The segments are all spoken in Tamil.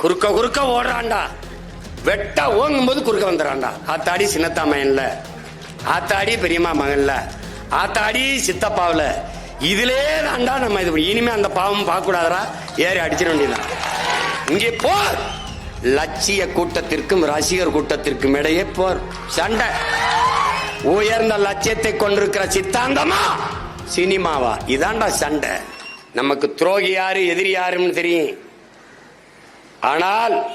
குறுக்க குறுக்க ஓடுறான்டா. வெட்ட ஓங்கும் போது குறுக்க வந்துடுறான்டா. ஆத்தாடி சின்னத்தாமையன்ல ஆத்தாடி பெரியம்மா மகன்ல. ஆத்தாடி சித்தப்பாவில். இதிலே தான்டா நம்ம இது இனிமே அந்த பாவம் பார்க்க கூடாதரா ஏறி அடிச்சிட வேண்டியதான் இங்கே போர். லட்சிய கூட்டத்திற்கும் ரசிகர் கூட்டத்திற்கும் இடையே போர். சண்டை. உயர்ந்த லட்சியத்தை கொண்டிருக்கிற சித்தாந்தமா? சினிமாவா? இதான்டா சண்டை. நமக்கு துரோகி யாரு எதிரி யாருன்னு தெரியும். ஆனால்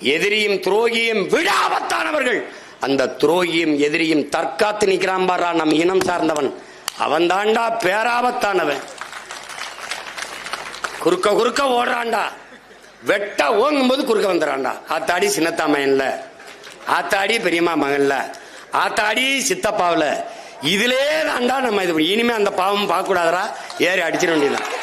எதிரியும் துரோகியும் விடாபத்தானவர்கள் அந்த துரோகியும் எதிரியும் தற்காத்து நிற்கிறான் பாரா நம் இனம் சார்ந்தவன். அவன் தாண்டா பேராபத்தானவன். குறுக்க குறுக்க ஓடுறான்டா. வெட்ட ஓங்கும் போது குறுக்க வந்துடுறான்டா. ஆத்தாடி சின்னத்தாமையன்ல ஆத்தாடி பெரியம்மா மகன்ல. ஆத்தாடி சித்தப்பாவில். இதிலே தாண்டா நம்ம இது பண்ணி- இனிமே அந்த பாவம் பார்க்கக்கூடாதரா ஏறி அடிச்சிட வேண்டியதான்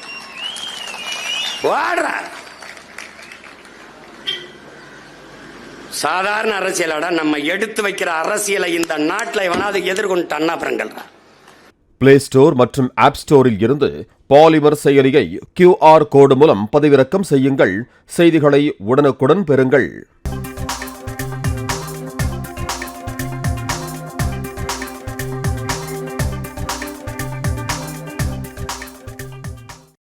வாடுற. சாதாரண அரசியலோட நம்ம எடுத்து வைக்கிற அரசியலை இந்த நாட்டில் எவனாவது எதிர்கொண்டு அண்ணாபுரங்கள் பிளே ஸ்டோர் மற்றும் ஆப் ஸ்டோரில் இருந்து பாலிமர் செயலியை கியூஆர் கோடு மூலம் பதிவிறக்கம் செய்யுங்கள். செய்திகளை உடனுக்குடன் பெறுங்கள்.